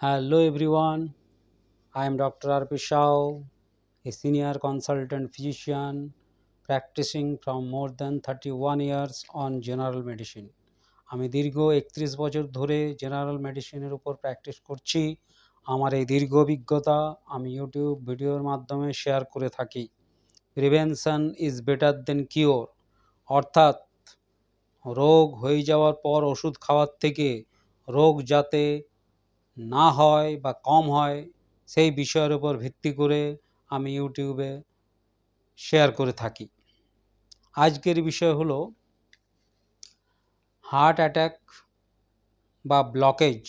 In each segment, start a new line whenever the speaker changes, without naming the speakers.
Hello everyone, I am Dr. R.P. Shao, a senior consultant physician practicing from more than 31 years on general medicine. আমি দীর্ঘ একত্রিশ বছর ধরে general মেডিসিনের উপর প্র্যাকটিস করছি আমার এই দীর্ঘ অভিজ্ঞতা আমি ইউটিউব ভিডিওর মাধ্যমে শেয়ার করে থাকি prevention is better than cure অর্থাৎ রোগ হয়ে যাওয়ার পর ওষুধ খাওয়ার থেকে রোগ যাতে না হয় বা কম হয়, সেই বিষয়ের উপর ভিত্তি করে আমি ইউটিউবে শেয়ার করে থাকি। আজকের বিষয় হলো হার্ট অ্যাটাক বা ব্লকেজ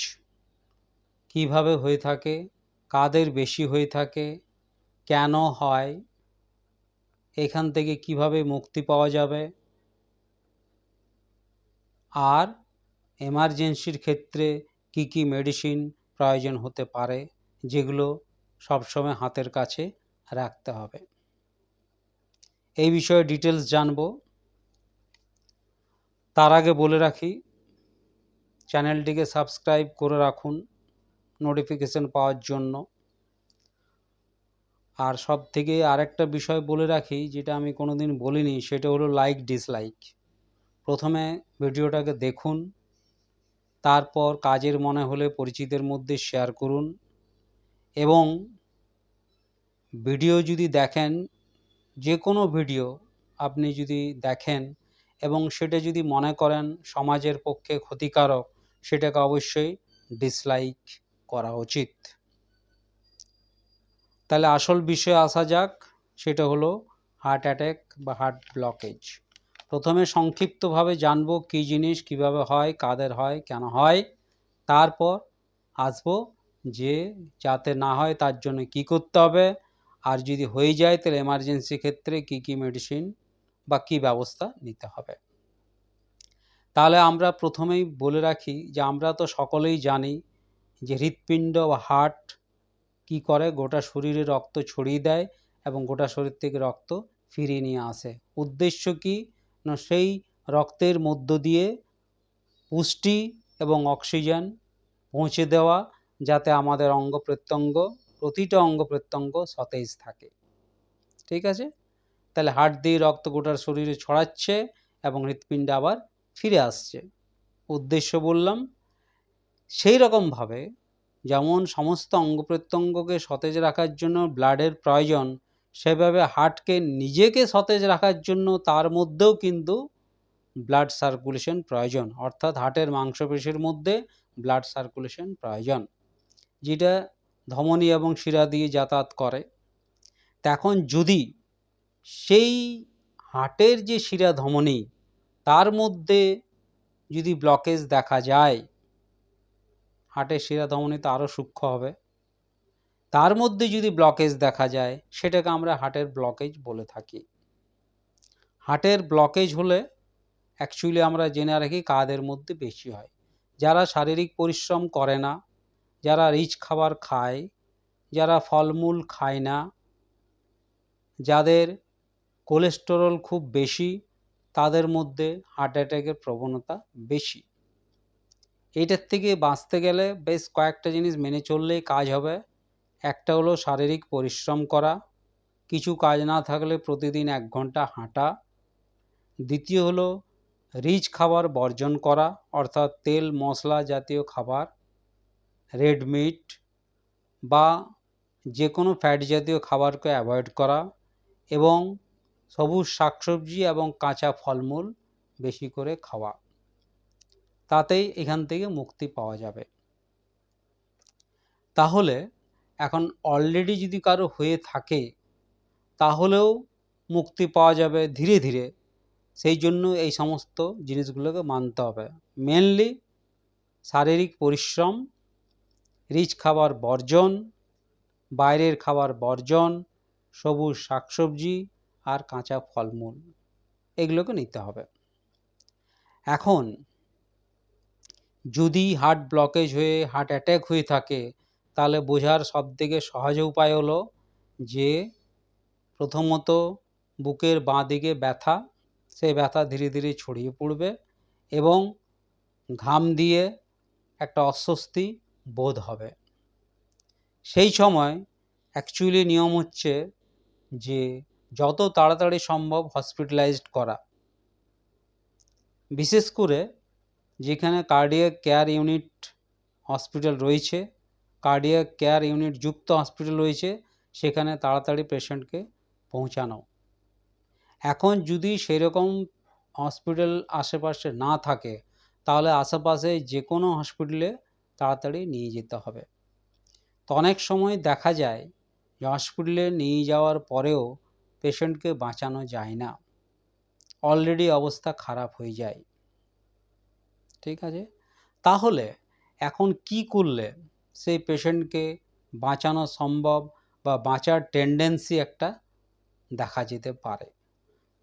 কীভাবে হয়ে থাকে, কাদের বেশি হয়ে থাকে, কেন হয়, এখান থেকে কীভাবে মুক্তি পাওয়া যাবে, আর এমার্জেন্সির ক্ষেত্রে কি কি মেডিসিন প্রয়োজন হতে পারে, যেগুলো সবসময় হাতের কাছে রাখতে হবে। এই বিষয়ে ডিটেলস জানব। তার আগে বলে রাখি, চ্যানেলটিকে সাবস্ক্রাইব করে রাখুন নোটিফিকেশন পাওয়ার জন্য। আর সব থেকে আরেকটা বিষয় বলে রাখি, যেটা আমি কোনোদিন বলিনি, সেটা হলো লাইক ডিসলাইক প্রথমে ভিডিওটাকে দেখুন তারপর কাজের মনে হলে পরিচিতের মধ্যে শেয়ার করুন এবং ভিডিও যদি দেখেন যে কোনো ভিডিও আপনি যদি দেখেন এবং সেটা যদি মনে করেন সমাজের পক্ষে ক্ষতিকারক, সেটাকে অবশ্যই ডিসলাইক করা উচিত। তাহলে আসল বিষয়ে আসা যাক, সেটা হলো হার্ট অ্যাটাক বা হার্ট ব্লকেজ প্রথমে সংক্ষিপ্তভাবে জানব কী জিনিস, কীভাবে হয়, কাদের হয়, কেন হয়। তারপর আসব যে যাতে না হয় তার জন্য কি করতে হবে। আর যদি হয়ে যায় তাহলে এমার্জেন্সি ক্ষেত্রে কি কি মেডিসিন বা কি ব্যবস্থা নিতে হবে। তাহলে আমরা প্রথমেই বলে রাখি যে আমরা তো সকলেই জানি যে হৃৎপিণ্ড বা হার্ট কি করে, গোটা শরীরে রক্ত ছড়িয়ে দেয় এবং গোটা শরীর থেকে রক্ত ফিরিয়ে নিয়ে আসে। উদ্দেশ্য কি? সেই রক্তের মধ্য দিয়ে পুষ্টি এবং অক্সিজেন পৌঁছে দেওয়া যাতে আমাদের অঙ্গ প্রত্যঙ্গ, প্রতিটা অঙ্গ প্রত্যঙ্গ সতেজ থাকে। ঠিক আছে? তাহলে হাট দিয়ে রক্ত গোটার শরীরে ছড়াচ্ছে এবং হৃৎপিণ্ডে আবার ফিরে আসছে। উদ্দেশ্য বললাম, সেই রকমভাবে যেমন সমস্ত অঙ্গ প্রত্যঙ্গকে সতেজ রাখার জন্য ব্লাডের প্রয়োজন সেভাবে হার্টকে নিজেকে সতেজ রাখার জন্য তার মধ্যেও কিন্তু ব্লাড সার্কুলেশন প্রয়োজন। অর্থাৎ হার্টের মাংসপেশির মধ্যে ব্লাড সার্কুলেশন প্রয়োজন, যেটা ধমনী এবং শিরা দিয়ে যাতায়াত করে। এখন যদি সেই হার্টের যে শিরা ধমনী, তার মধ্যে যদি ব্লকেজ দেখা যায়, হার্টের শিরা ধমনীতে আরও সূক্ষ্ম হবে। তার মধ্যে যদি ব্লকেজ দেখা যায়, সেটাকে আমরা হার্টের ব্লকেজ বলে থাকি। হার্টের ব্লকেজ হলে অ্যাকচুয়ালি আমরা জেনে রাখি কাদের মধ্যে বেশি হয়। যারা শারীরিক পরিশ্রম করে না, যারা রিচ খাবার খায়, যারা ফলমূল খায় না, যাদের কোলেস্টেরল খুব বেশি, তাদের মধ্যে হার্ট অ্যাটাকের প্রবণতা বেশি। এটার থেকে বাঁচতে গেলে বেশ কয়েকটা জিনিস মেনে চললেই কাজ হবে। একটা হলো শারীরিক পরিশ্রম করা, কিছু কাজ না থাকলে প্রতিদিন এক ঘণ্টা হাঁটা। দ্বিতীয় হলো রিচ খাবার বর্জন করা, অর্থাৎ তেল, মশলা জাতীয় খাবার, রেড মিট বা যে কোনো ফ্যাট জাতীয় খাবারকে অ্যাভয়েড করা এবং সবুজ শাকসবজি এবং কাঁচা ফলমূল বেশি করে খাওয়া। তাতেই এখান থেকে মুক্তি পাওয়া যাবে। তাহলে এখন অলরেডি যদি কারও হয়ে থাকে, তাহলেও মুক্তি পাওয়া যাবে ধীরে ধীরে। সেই জন্য এই সমস্ত জিনিসগুলোকে মানতে হবে। মেনলি শারীরিক পরিশ্রম রিচ খাবার বর্জন, বাইরের খাবার বর্জন, সবুজ শাকসবজি আর কাঁচা ফলমূল, এগুলোকে নিতে হবে। এখন যদি হার্ট ব্লকেজ হয়ে হার্ট অ্যাট্যাক হয়ে থাকে তাহলে বোঝার সবথেকে সহজ উপায় হলো যে প্রথমত বুকের বাঁ দিকে ব্যথা সেই ব্যথা ধীরে ধীরে ছড়িয়ে পড়বে এবং ঘাম দিয়ে একটা অস্বস্তি বোধ হবে। সেই সময় অ্যাকচুয়ালি নিয়ম হচ্ছে যে যত তাড়াতাড়ি সম্ভব হসপিটালাইজড করা। বিশেষ করে যেখানে কার্ডিয়াক কেয়ার ইউনিট হসপিটাল রয়েছে কার্ডিয়াক কেয়ার ইউনিট যুক্ত হসপিটাল রয়েছে, সেখানে তাড়াতাড়ি পেশেন্টকে পৌঁছানো। এখন যদি সেরকম হসপিটাল আশেপাশে না থাকে, তাহলে আশেপাশে যে কোনো হসপিটালে তাড়াতাড়ি নিয়ে যেতে হবে। তো অনেক সময় দেখা যায়, যে হসপিটালে নিয়ে যাওয়ার পরেও পেশেন্টকে বাঁচানো যায় না। অলরেডি অবস্থা খারাপ হয়ে যায়। ঠিক আছে? তাহলে এখন কি করলে সেই পেশেন্টকে বাঁচানো সম্ভব বা বাঁচার টেন্ডেন্সি একটা দেখা যেতে পারে।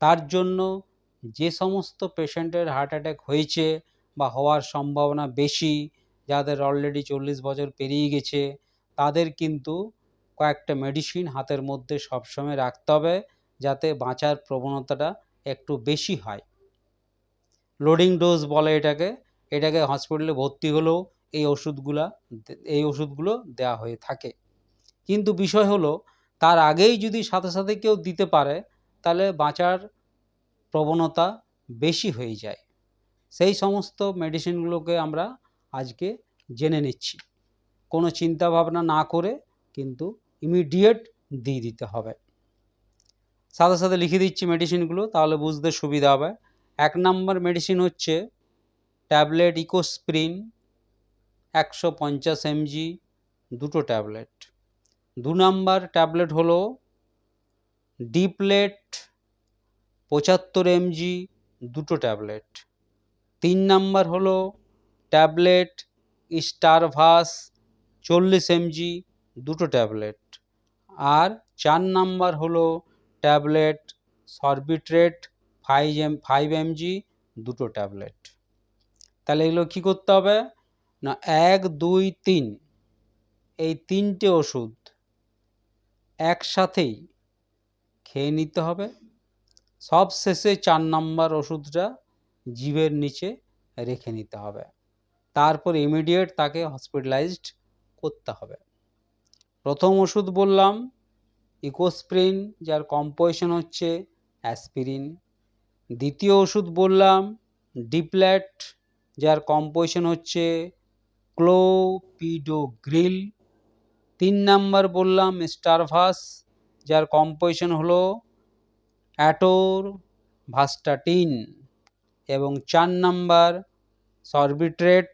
তার জন্য যে সমস্ত পেশেন্টের হার্ট অ্যাটাক হয়েছে বা হওয়ার সম্ভাবনা বেশি, যাদের অলরেডি চল্লিশ বছর পেরিয়ে গেছে, তাদের কিন্তু কয়েকটা মেডিসিন হাতের মধ্যে সবসময় রাখতে হবে যাতে বাঁচার প্রবণতাটা একটু বেশি হয়। লোডিং ডোজ বলে এটাকে। এটাকে হসপিটালে ভর্তি হলেও এই ওষুধগুলা এই ওষুধগুলো দেওয়া হয়ে থাকে। কিন্তু বিষয় হলো, তার আগেই যদি সাথে সাথে কেউ দিতে পারে, তাহলে বাঁচার প্রবণতা বেশি হয়ে যায়। সেই সমস্ত মেডিসিনগুলোকে আমরা আজকে জেনে নিচ্ছি। কোনো চিন্তা ভাবনা না করে কিন্তু ইমিডিয়েট দিয়ে দিতে হবে। সাথে সাথে লিখে দিচ্ছি মেডিসিনগুলো তাহলে বুঝতে সুবিধা হবে। এক নম্বর মেডিসিন হচ্ছে ট্যাবলেট ইকোস্প্রিন একশো পঞ্চাশ এমজি, দুটো ট্যাবলেট। দু নম্বর ট্যাবলেট হলো ডিপ্লেট পঁচাত্তর এমজি, দুটো ট্যাবলেট। তিন নাম্বার হলো ট্যাবলেট স্টারভাস চল্লিশ এমজি, দুটো ট্যাবলেট। আর চার নাম্বার হলো tablet Sorbitrate five M, five MG, দুটো ট্যাবলেট। তাহলে এগুলো কী করতে হবে? না, এক, দুই, তিন। এই তিনটে ওষুধ একসাথেই খেয়ে নিতে হবে। সব শেষে চার নাম্বার ওষুধটা জীবের নিচে রেখে নিতে হবে। তারপর ইমিডিয়েট তাকে হসপিটালাইজড করতে হবে। প্রথম ওষুধ বললাম ইকোস্প্রিন যার কম্পোজিশন হচ্ছে অ্যাসপিরিন দ্বিতীয় ওষুধ বললাম ডিপ্ল্যাট যার কম্পোজিশন হচ্ছে ক্লোপিডোগ্রিল তিন নাম্বার বললাম স্টারভাস যার কম্পোজিশন হলো অ্যাটোর ভাস্টাটিন। এবং চার নাম্বার সরবিট্রেট,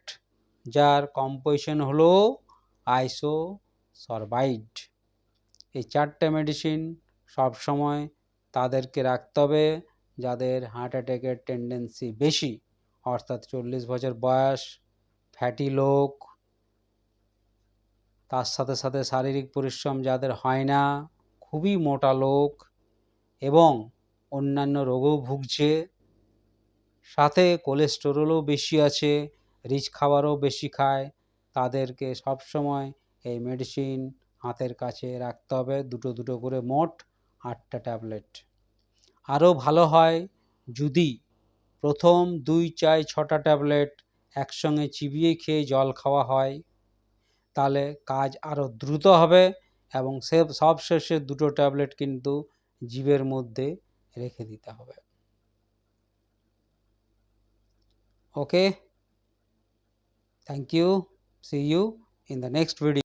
যার কম্পোজিশন হলো আইসো সরবাইড এই চারটে মেডিসিন সবসময় তাদেরকে রাখতে হবে, যাদের হার্ট অ্যাটাকের টেন্ডেন্সি বেশি, অর্থাৎ চল্লিশ বছর বয়স ফ্যাটি লোক, তার সাথে সাথে শারীরিক পরিশ্রম যাদের হয় না, খুবই মোটা লোক এবং অন্যান্য রোগও ভুগছে। সাথে কোলেস্টেরলও বেশি আছে, রিচ খাবারও বেশি খায়। তাদেরকে সবসময় এই মেডিসিন হাতের কাছে রাখতে হবে, দুটো দুটো করে মোট আটটা ট্যাবলেট। আরও ভালো হয় যদি প্রথম দুই চাই ছটা ট্যাবলেট একসঙ্গে চিবিয়ে খেয়ে জল খাওয়া হয়, তাহলে কাজ আরও দ্রুত হবে এবং সে সবশেষে দুটো ট্যাবলেট কিন্তু জীবের মধ্যে রেখে দিতে হবে। Okay thank you see you in the next video